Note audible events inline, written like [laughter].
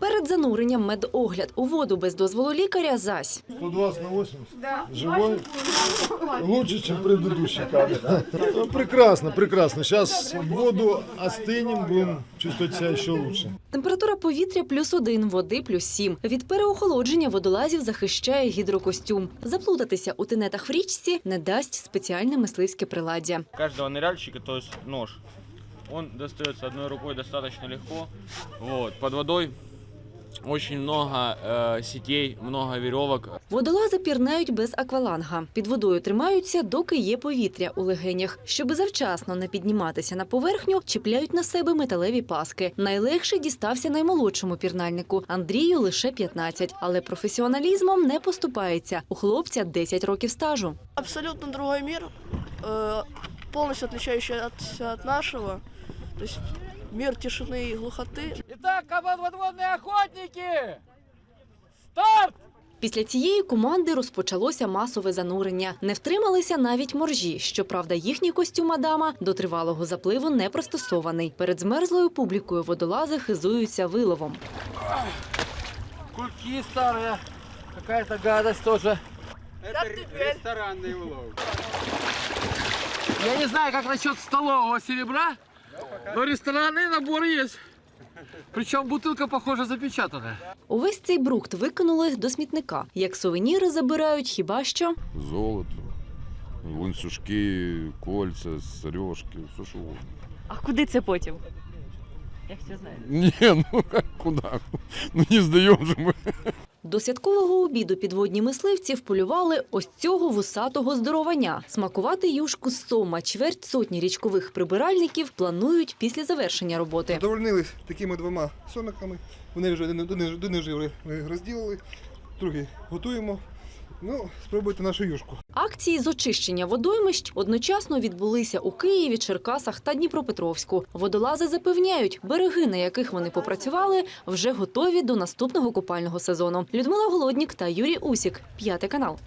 Перед зануренням медогляд у воду без дозволу лікаря зась. 120 на 80. Живой. Лучше, чем предыдущий кадр. Ну, Прекрасно, прекрасно. Сейчас воду остынем, будем чувствовать себя еще лучше. Температура повітря плюс один, води плюс сім. Від переохолодження водолазів захищає гідрокостюм. Заплутатися у тенетах в річці не дасть спеціальне мисливське приладдя. каждого ныряльщика, то есть нож, он достается одной рукой достаточно легко. Вот. Под водой очень много э, сетей, много веревок. Водолази пірнають без акваланга. Під водою тримаються, доки є повітря у легенях. Щоби завчасно не підніматися на поверхню, чіпляють на себе металеві паски. Найлегший дістався наймолодшому пірнальнику Андрію лише 15, але професіоналізмом не поступається. У хлопця 10 років стажу. абсолютно другой мир, э, полностью отличающий от, от нашего. То есть мир тишины и глухоты. Итак, команд подводные охотники! Старт! Після цієї команди розпочалося масове занурення. Не втрималися навіть моржі. Щоправда, їхній костюм Адама до тривалого запливу не пристосований. Перед змерзлою публікою водолази хизуються виловом. Кульки старые. Какая-то гадость тоже. Ресторанный улов. Я не знаю, как насчет столового серебра, но ресторанный набор есть. Причем бутылка, похоже, запечатанная. Увесь цей брухт викинули до смітника. Як сувеніри забирають хіба що. золото, ланцюжки, кольця, сережки, все що угодно. А куди це потім? Як все знаєте? Ні, ну як [laughs] куди? Ну не здаємо же ми. До святкового обіду підводні мисливці вполювали ось цього вусатого здоровання. Смакувати юшку з сома чверть сотні річкових прибиральників планують після завершення роботи. Задовольнились такими двома сониками. Вони вже один один- один вже розділили, другий готуємо. Ну, спробуйте нашу юшку. Акції з очищення водоймищ одночасно відбулися у Києві, Черкасах та Дніпропетровську. Водолази запевняють, береги, на яких вони попрацювали, вже готові до наступного купального сезону. Людмила Голоднік та Юрій Усік, п'ятий канал.